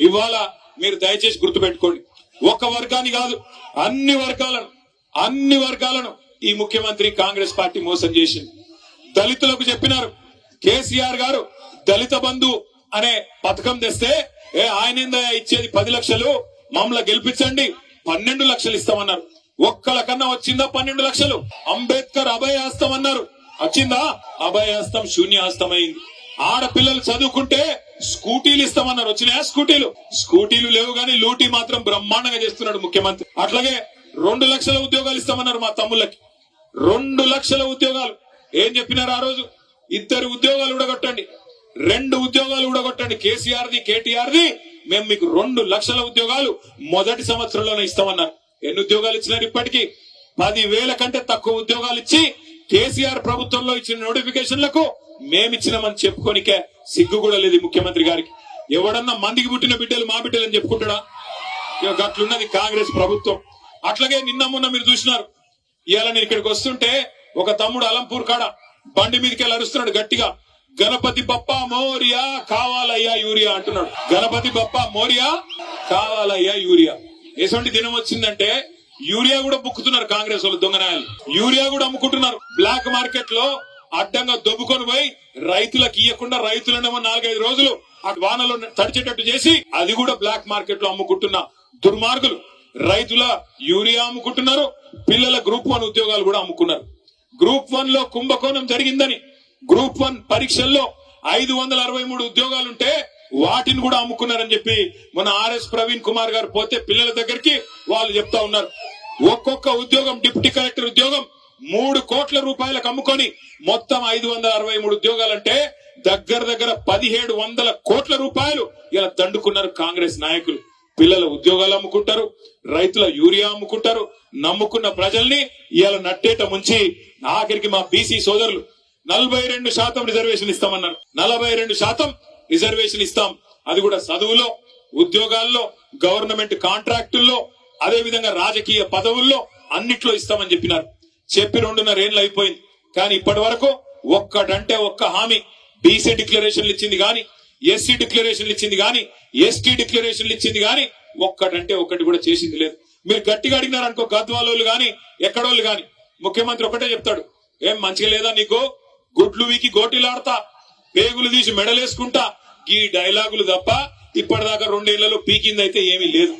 ఇవాళ మీరు దయచేసి గుర్తుపెట్టుకోండి. ఒక వర్గాన్ని కాదు అన్ని వర్గాలను అన్ని వర్గాలను ఈ ముఖ్యమంత్రి కాంగ్రెస్ పార్టీ మోసం చేసింది. దళితులకు చెప్పినారు కేసీఆర్ గారు దళిత బంధు అనే పథకం తెస్తే ఏ ఆయన ఇచ్చేది పది లక్షలు మమ్మల్ని గెలిపించండి పన్నెండు లక్షలు ఇస్తామన్నారు. ఒక్కల కన్నా వచ్చిందా పన్నెండు లక్షలు? అంబేద్కర్ అభయ హస్తం అన్నారు. వచ్చిందా? అభయ హస్తం అయింది ఆడపిల్లలు చదువుకుంటే స్కూటీలు ఇస్తామన్నారు. వచ్చినాయా స్కూటీలు? స్కూటీలు లేవు గాని లూటీ మాత్రం బ్రహ్మాండంగా చేస్తున్నాడు ముఖ్యమంత్రి. అట్లాగే రెండు లక్షల ఉద్యోగాలు ఇస్తామన్నారు మా తమ్ముళ్ళకి. రెండు లక్షల ఉద్యోగాలు. ఏం చెప్పినారు ఆ రోజు? ఇద్దరు ఉద్యోగాలు ఊడగొట్టండి. రెండు ఉద్యోగాలు ఊడగొట్టండి. కేసీఆర్ ది కేటీఆర్ ది మేము మీకు రెండు లక్షల ఉద్యోగాలు మొదటి సంవత్సరంలోనే ఇస్తామన్నారు. ఎన్ని ఉద్యోగాలు ఇచ్చినారు ఇప్పటికీ? పది వేల కంటే తక్కువ ఉద్యోగాలు ఇచ్చి కేసీఆర్ ప్రభుత్వంలో ఇచ్చిన నోటిఫికేషన్లకు మేమిచ్చినామని చెప్పుకోనికే సిగ్గు కూడా లేదు ముఖ్యమంత్రి గారికి. ఎవడన్నా మందికి పుట్టిన బిడ్డలు మా బిడ్డలు అని చెప్పుకుంటాడా? ఇక అట్లున్నది కాంగ్రెస్ ప్రభుత్వం. అట్లాగే నిన్న మొన్న మీరు చూసినారు. ఇవాళ నేను ఇక్కడికి వస్తుంటే ఒక తమ్ముడు అలంపూర్ కాడ బండి మీదకి వెళ్ళి అరుస్తున్నాడు గట్టిగా. గణపతి బప్ప మోరియా కావాలయ్యా యూరియా అంటున్నాడు. గణపతి బప్ప మోరియా కావాలయ్యా యూరియా. ఎటువంటి దినం వచ్చిందంటే యూరియా కూడా బుక్కుతున్నారు కాంగ్రెస్ వాళ్ళు దొంగనాయాలు యూరియా కూడా అమ్ముకుంటున్నారు. బ్లాక్ మార్కెట్లో అడ్డంగా దొబ్బుకొని పోయి రైతులకు ఇవ్వకుండా రైతులనేమో నాలుగైదు రోజులు ఆ వానలో తడిచేటట్టు చేసి అది కూడా బ్లాక్ మార్కెట్లో అమ్ముకుంటున్న దుర్మార్గులు. రైతుల యూరియా అమ్ముకుంటున్నారు పిల్లల గ్రూప్ వన్ ఉద్యోగాలు కూడా అమ్ముకున్నారు. గ్రూప్ వన్లో కుంభకోణం జరిగిందని గ్రూప్ వన్ పరీక్షల్లో ఐదు వందల అరవై మూడు ఉద్యోగాలుంటే వాటిని కూడా అమ్ముకున్నారని చెప్పి మన ఆర్ఎస్ ప్రవీణ్ కుమార్ గారు పోతే పిల్లల దగ్గరికి వాళ్ళు చెప్తా ఉన్నారు. ఒక్కొక్క ఉద్యోగం డిప్యూటీ కలెక్టర్ ఉద్యోగం మూడు కోట్ల రూపాయలకు అమ్ముకొని మొత్తం ఐదు వందల అరవై మూడు ఉద్యోగాలంటే దగ్గర దగ్గర పదిహేడు వందల కోట్ల రూపాయలు ఇలా దండుకున్నారు కాంగ్రెస్ నాయకులు. పిల్లల ఉద్యోగాలు అమ్ముకుంటారు రైతుల యూరియా అమ్ముకుంటారు నమ్ముకున్న ప్రజల్ని ఇలా నట్టేట ముంచి ఆఖరికి మా బీసీ సోదరులు నలభై రెండు శాతం రిజర్వేషన్ ఇస్తామన్నారు. నలభై రెండు శాతం రిజర్వేషన్ ఇస్తాం. అది కూడా చదువులో ఉద్యోగాల్లో గవర్నమెంట్ కాంట్రాక్టుల్లో అదే విధంగా రాజకీయ పదవుల్లో అన్నిట్లో ఇస్తామని చెప్పినారు. చెప్పి రెండున్నరేళ్ళు అయిపోయింది. కానీ ఇప్పటి వరకు ఒక్కటంటే ఒక్క హామీ. బీసీ డిక్లరేషన్లు ఇచ్చింది గాని ఎస్సీ డిక్లరేషన్లు ఇచ్చింది గాని ఎస్టీ డిక్లరేషన్లు ఇచ్చింది గాని ఒక్కటంటే ఒక్కటి కూడా చేసింది లేదు. మీరు గట్టిగా అడిగినారు అనుకో గద్వాలోళ్ళు గాని ఎక్కడోళ్ళు గాని ముఖ్యమంత్రి ఒకటే చెప్తాడు. ఏం మంచిగా లేదా నీకు? గుడ్లు వీకి గోటీలాడతా పేగులు తీసి మెడలేసుకుంటా ఈ డైలాగులు తప్ప ఇప్పటిదాకా రెండేళ్ళలో పీకింది అయితే ఏమీ లేదు.